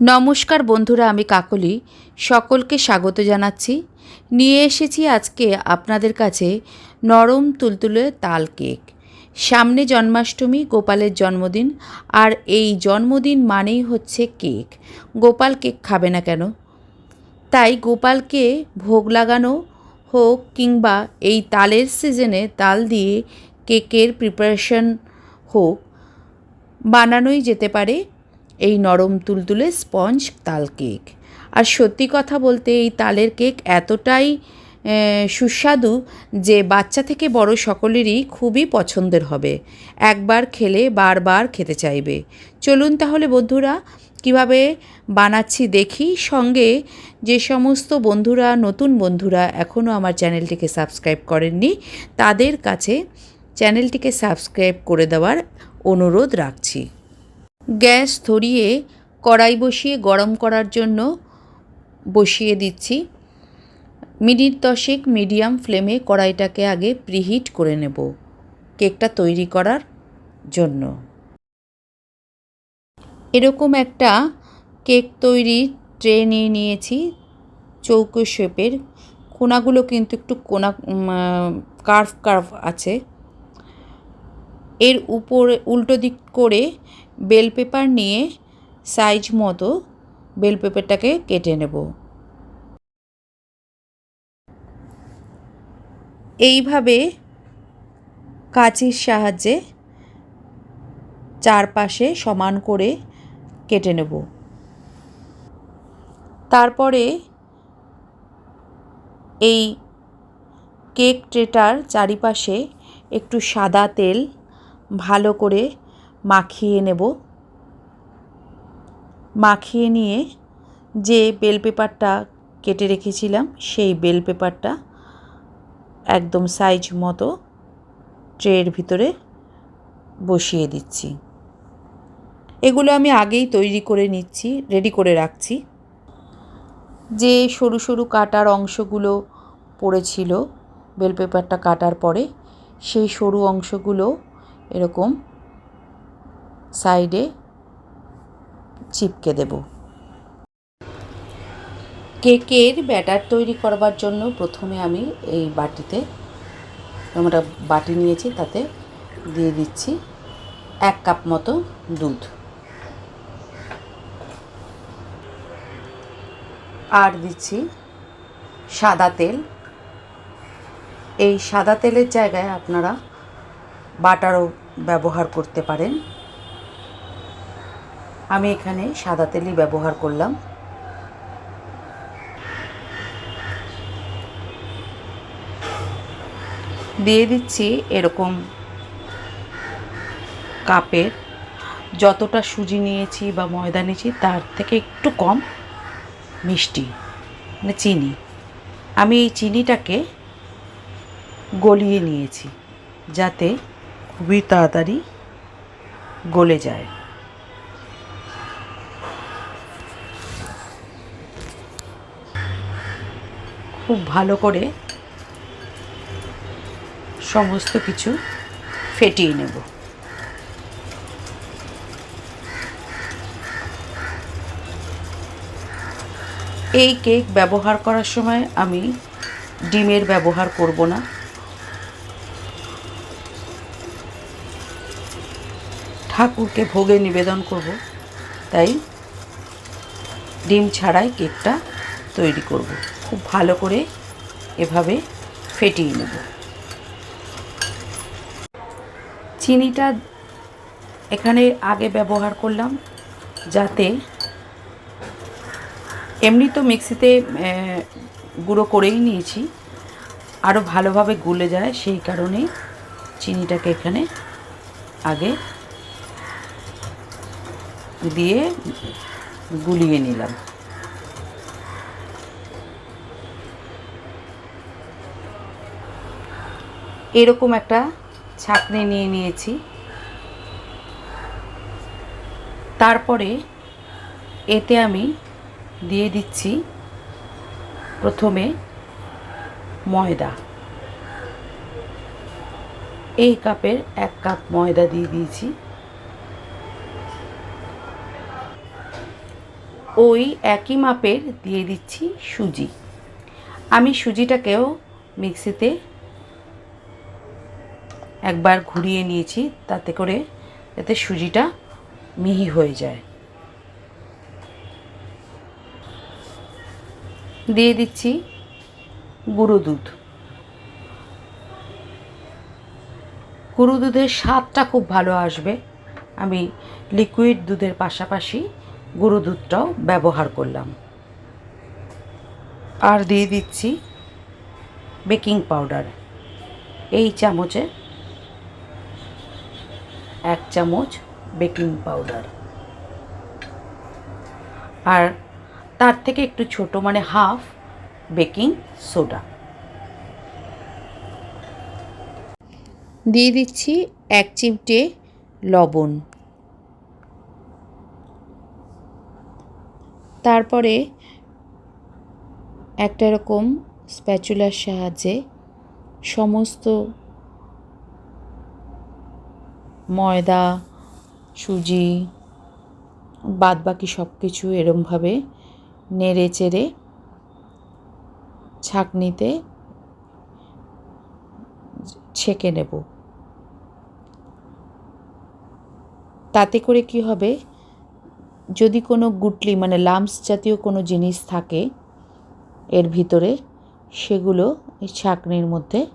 নমস্কার বন্ধুরা, আমি কাকলি। সকলকে স্বাগত জানাচ্ছি। নিয়ে এসেছি আজকে আপনাদের কাছে নরম তুলতুলে তাল কেক। সামনে জন্মাষ্টমী, গোপালের জন্মদিন, আর এই জন্মদিন মানেই হচ্ছে কেক। গোপাল কেক খাবে না কেন? তাই গোপালকে ভোগ লাগানো হোক কিংবা এই তালের সিজনে তাল দিয়ে কেকের প্রিপারেশন হোক, বানানোই যেতে পারে এই নরম তুলতুলে স্পঞ্জ তাল কেক। আর সত্যি কথা বলতে এই তালের কেক এতটাই সুস্বাদু যে বাচ্চা থেকে বড় সকলেরই খুবই পছন্দের হবে। একবার খেলে বারবার খেতে চাইবে। চলুন তাহলে বন্ধুরা, কীভাবে বানাচ্ছি দেখি। সঙ্গে যে সমস্ত বন্ধুরা, নতুন বন্ধুরা এখনও আমার চ্যানেলটিকে সাবস্ক্রাইব করেননি, তাদের কাছে চ্যানেলটিকে সাবস্ক্রাইব করে দেওয়ার অনুরোধ রাখছি। গ্যাস ধরিয়ে কড়াই বসিয়ে গরম করার জন্য বসিয়ে দিচ্ছি। মিনিট দশেক মিডিয়াম ফ্লেমে কড়াইটাকে আগে প্রিহিট করে নেব কেকটা তৈরি করার জন্য। এরকম একটা কেক তৈরি ট্রে নিয়ে নিয়েছি চৌকো শেপের। কোনাগুলো কিন্তু একটু কোনা কার্ভ কার্ভ আছে। এর উপরে উল্টো দিক করে বেল পেপার নিয়ে সাইজ মতো বেল পেপারটাকে কেটে নেব। এইভাবে কাঁচির সাহায্যে চারপাশে সমান করে কেটে নেব। তারপরে এই কেক ট্রেটার চারিপাশে একটু সাদা তেল ভালো করে মাখিয়ে নেব। মাখিয়ে নিয়ে যে বেল পেপারটা কেটে রেখেছিলাম, সেই বেল পেপারটা একদম সাইজ মতো ট্রের ভিতরে বসিয়ে দিচ্ছি। এগুলো আমি আগেই তৈরি করে নিচ্ছি রেডি করে রাখছি। যে সরু সরু কাটার অংশগুলো পড়েছিল বেল পেপারটা কাটার পরে, সেই সরু অংশগুলো এরকম সাইডে চিপকে দেব। কেকের ব্যাটার তৈরি করবার জন্য প্রথমে আমি এই বাটিতে আমরা বাটি নিয়েছি, তাতে দিয়ে দিচ্ছি এক কাপ মতো দুধ। আর দিচ্ছি সাদা তেল। এই সাদা তেলের জায়গায় আপনারা বাটারও ব্যবহার করতে পারেন। আমি এখানে সাদা তেলই ব্যবহার করলাম। দিয়ে দিচ্ছি এরকম কাপের। যতটা সুজি নিয়েছি বা ময়দা নিয়েছি, তার থেকে একটু কম মিষ্টি মানে চিনি। আমি এই চিনিটাকে গলিয়ে নিয়েছি, যাতে খুবই তাড়াতাড়ি গলে যায়। খুব ভালো করে সমস্ত কিছু ফেটিয়ে নেব। এই কেক ব্যবহার করার সময় আমি ডিমের ব্যবহার করব না। ঠাকুরকে ভোগে নিবেদন করব, তাই ডিম ছাড়াই কেকটা তৈরি করব। খুব ভালো করে এভাবে ফেটিয়ে নেব। চিনিটা এখানে আগে ব্যবহার করলাম যাতে এমনি তো মিক্সিতে গুঁড়ো করেই নিয়েছি, আরও ভালোভাবে গুলে যায়, সেই কারণেই চিনিটাকে এখানে আগে দিয়ে গুলিয়ে নিলাম। এরকম একটা ছাঁকনি নিয়ে নিয়েছি। তারপরে এতে আমি দিয়ে দিচ্ছি প্রথমে ময়দা। এই কাপের এক কাপ ময়দা দিয়ে দিয়েছি। ওই একই মাপের দিয়ে দিচ্ছি সুজি। আমি সুজিটাকেও মিক্সিতে একবার ঘুরিয়ে নিয়েছি, তাতে করে যাতে সুজিটা মিহি হয়ে যায়। দিয়ে দিচ্ছি গুঁড়ো দুধ। গুঁড়ো দুধের স্বাদটা খুব ভালো আসবে। আমি লিকুইড দুধের পাশাপাশি গুঁড়ো দুধটাও ব্যবহার করলাম। আর দিয়ে দিচ্ছি বেকিং পাউডার এই চামচে এক চামচ বেকিং পাউডার। আর তার থেকে একটু ছোট মানে হাফ বেকিং সোডা। দিয়ে দিচ্ছি এক চিমটে লবণ। তারপরে একটা এরকম স্প্যাচুলার সাহায্যে সমস্ত ময়দা, সুজি বাদ বাকি সব কিছু এরমভাবে নেড়ে চেড়ে ছাঁকনিতে ছেঁকে নেব। তাতে করে কি হবে? যদি কোনো গুটলি মানে লাম্পস জাতীয় কোনো জিনিস থাকে এর ভিতরে, সেগুলো এই ছাঁকনির মধ্যে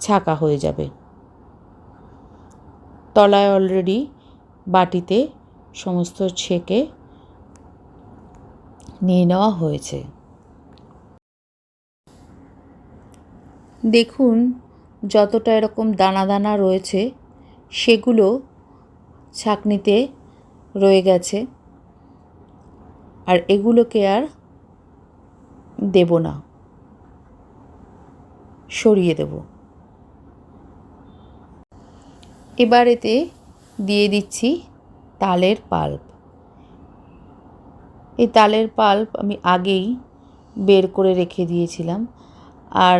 ছাঁকা হয়ে যাবে। তলায় অলরেডি বাটিতে সমস্ত ছেঁকে নিয়ে নেওয়া হয়েছে। দেখুন যতটা এরকম দানা দানা রয়েছে, সেগুলো ছাঁকনিতে রয়ে গেছে। আর এগুলোকে আর দেব না, সরিয়ে দেব। এবার এতে দিয়ে দিচ্ছি তালের পাল্প। এই তালের পাল্প আমি আগেই বের করে রেখে দিয়েছিলাম। আর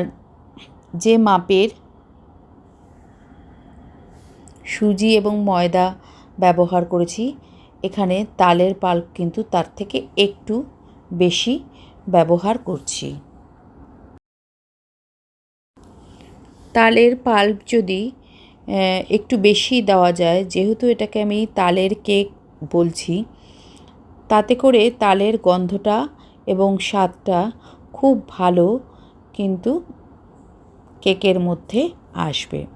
যে মাপের সুজি এবং ময়দা ব্যবহার করেছি, এখানে তালের পাল্প কিন্তু তার থেকে একটু বেশি ব্যবহার করছি। তালের পাল্প যদি একটু বেশি দেওয়া যায়। যেহেতু এটাকে আমি তালের কেক বলছি, তাতে করে তালের গন্ধটা এবং স্বাদটা খুব ভালো কিন্তু কেকের মধ্যে আসবে।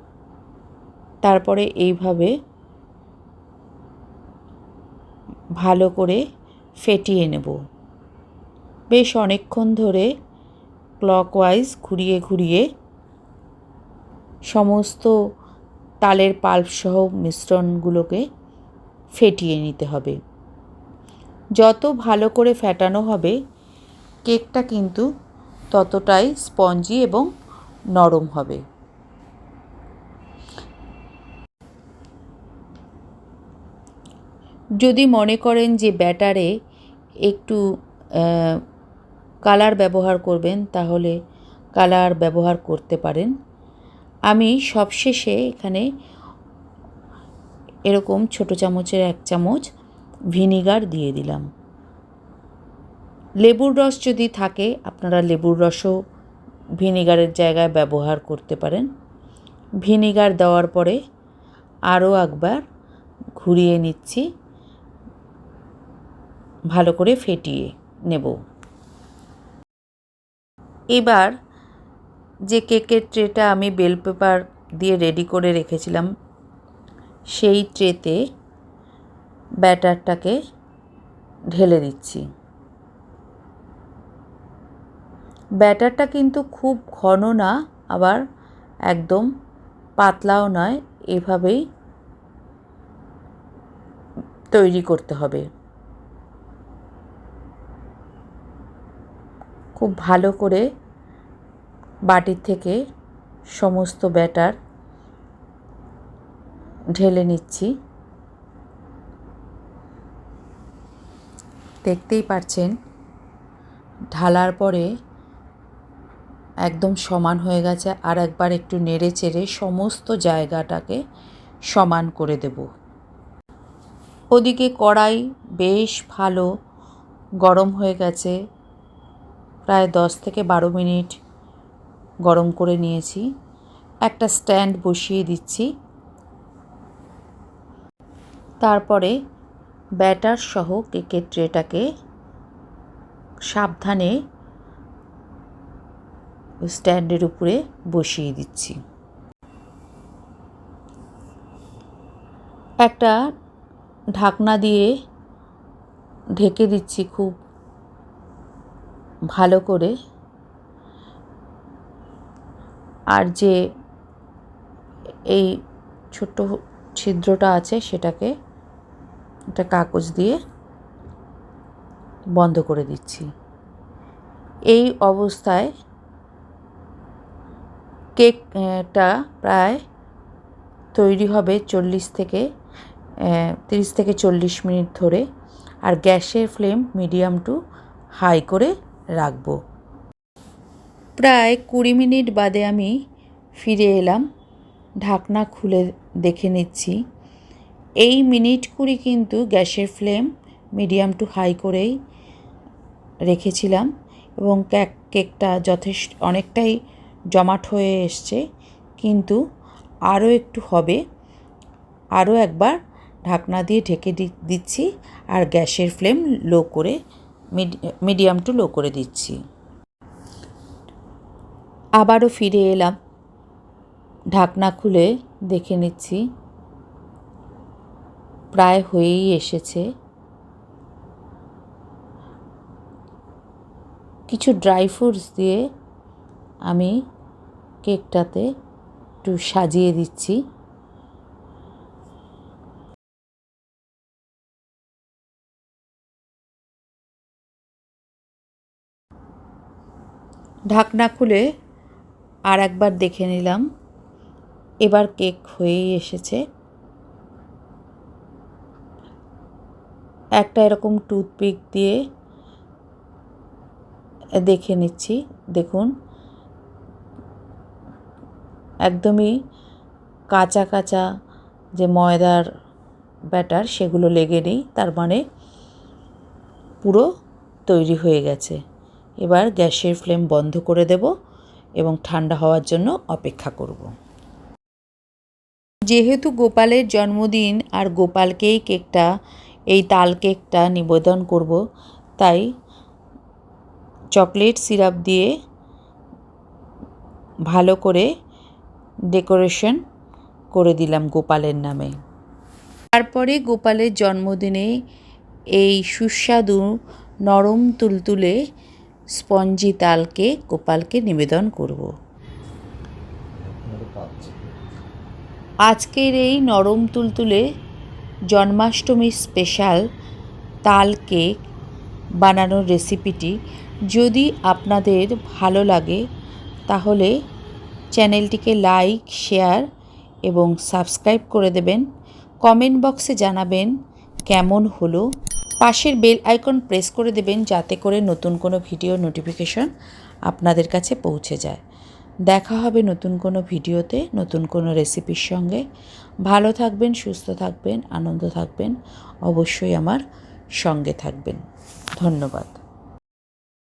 তারপরে এইভাবে ভালো করে ফেটিয়ে নেব। বেশ অনেকক্ষণ ধরে ক্লকওয়াইজ ঘুরিয়ে ঘুরিয়ে সমস্ত তালের পাল্পসহ মিশ্রণগুলোকে ফেটিয়ে নিতে হবে। যত ভালো করে ফেটানো হবে, কেকটা কিন্তু ততটাই স্পঞ্জি এবং নরম হবে। যদি মনে করেন যে ব্যাটারে একটু কালার ব্যবহার করবেন, তাহলে কালার ব্যবহার করতে পারেন। আমি সবশেষে এখানে এরকম ছোটো চামচের এক চামচ ভিনিগার দিয়ে দিলাম। লেবুর রস যদি থাকে, আপনারা লেবুর রসও ভিনিগারের জায়গায় ব্যবহার করতে পারেন। ভিনিগার দেওয়ার পরে আরও একবার ঘুরিয়ে নিচ্ছি, ভালো করে ফেটিয়ে নেব। এবার যে কেকের ট্রেটা আমি বেল পেপার দিয়ে রেডি করে রেখেছিলাম, সেই ট্রেতে ব্যাটারটাকে ঢেলে দিচ্ছি। ব্যাটারটা কিন্তু খুব ঘন না, আবার একদম পাতলাও নয়, এভাবেই তৈরি করতে হবে। খুব ভালো করে বাটির থেকে সমস্ত ব্যাটার ঢেলে নিচ্ছি। দেখতেই পাচ্ছেন ঢালার পরে একদম সমান হয়ে গেছে আর একবার একটু নেড়ে চেড়ে সমস্ত জায়গাটাকে সমান করে দেব। ওদিকে কড়াই বেশ ভালো গরম হয়ে গেছে, প্রায় দশ থেকে বারো মিনিট গরম করে নিয়েছি। একটা স্ট্যান্ড বসিয়ে দিচ্ছি। তারপরে ব্যাটার সহ কেকের ট্রেটাকে সাবধানে স্ট্যান্ডের উপরে বসিয়ে দিচ্ছি। একটা ঢাকনা দিয়ে ঢেকে দিচ্ছি খুব ভালো করে। আর যে এই ছোট্ট ছিদ্রটা আছে সেটাকে একটা কাগজ দিয়ে বন্ধ করে দিচ্ছি। এই অবস্থায় কেকটা প্রায় তৈরি হবে চল্লিশ থেকে তিরিশ থেকে চল্লিশ মিনিট ধরে। আর গ্যাসের ফ্লেম মিডিয়াম টু হাই করে রাখব। প্রায় কুড়ি মিনিট বাদে আমি ফিরে এলাম। ঢাকনা খুলে দেখে নিচ্ছি। এই মিনিট কুড়ি কিন্তু গ্যাসের ফ্লেম মিডিয়াম টু হাই করেই রেখেছিলাম এবং কেক কেকটা যথেষ্ট, অনেকটাই জমাট হয়ে এসছে। কিন্তু আরও একটু হবে। আরও একবার ঢাকনা দিয়ে ঢেকে দিচ্ছি আর গ্যাসের ফ্লেম লো করে মিডিয়াম টু লো করে দিচ্ছি। আবারও ফিরে এলাম। ঢাকনা খুলে দেখে নিচ্ছি। প্রায় হয়েই এসেছে। কিছু ড্রাই ফ্রুটস দিয়ে আমি কেকটাতে একটু সাজিয়ে দিচ্ছি। ঢাকনা খুলে আর একবার দেখে নিলাম। এবার কেক হয়েই এসেছে। একটা এরকম টুথপিক দিয়ে দেখে নিচ্ছি, দেখুন। একদমই কাঁচা কাঁচা যে ময়দার ব্যাটার সেগুলো লেগে নেই, তার মানে পুরো তৈরি হয়ে গেছে। এবার গ্যাসের ফ্লেম বন্ধ করে দেব। এবং ঠান্ডা হওয়ার জন্য অপেক্ষা করব। যেহেতু গোপালের জন্মদিন আর গোপালকেই কেকটা, এই তাল কেকটা নিবেদন করব, তাই চকলেট সিরাপ দিয়ে ভালো করে ডেকোরেশন করে দিলাম গোপালের নামে। তারপরে গোপালের জন্মদিনে এই সুস্বাদু নরম তুলতুলে স্পঞ্জি তালকে, গোপালকে নিবেদন করব। আজকের এই নরম তুলতুলে জন্মাষ্টমীর স্পেশাল তাল কেক বানানোর রেসিপিটি যদি আপনাদের ভালো লাগে, তাহলে চ্যানেলটিকে লাইক, শেয়ার এবং সাবস্ক্রাইব করে দেবেন। কমেন্ট বক্সে জানাবেন কেমন হলো পাশের বেল আইকন প্রেস করে দেবেন যাতে করে নতুন কোনো ভিডিও নোটিফিকেশন আপনাদের কাছে পৌঁছে যায়। দেখা হবে নতুন কোনো ভিডিওতে, নতুন কোনো রেসিপির সঙ্গে। ভালো থাকবেন, সুস্থ থাকবেন, আনন্দ থাকবেন, অবশ্যই আমার সঙ্গে থাকবেন। ধন্যবাদ।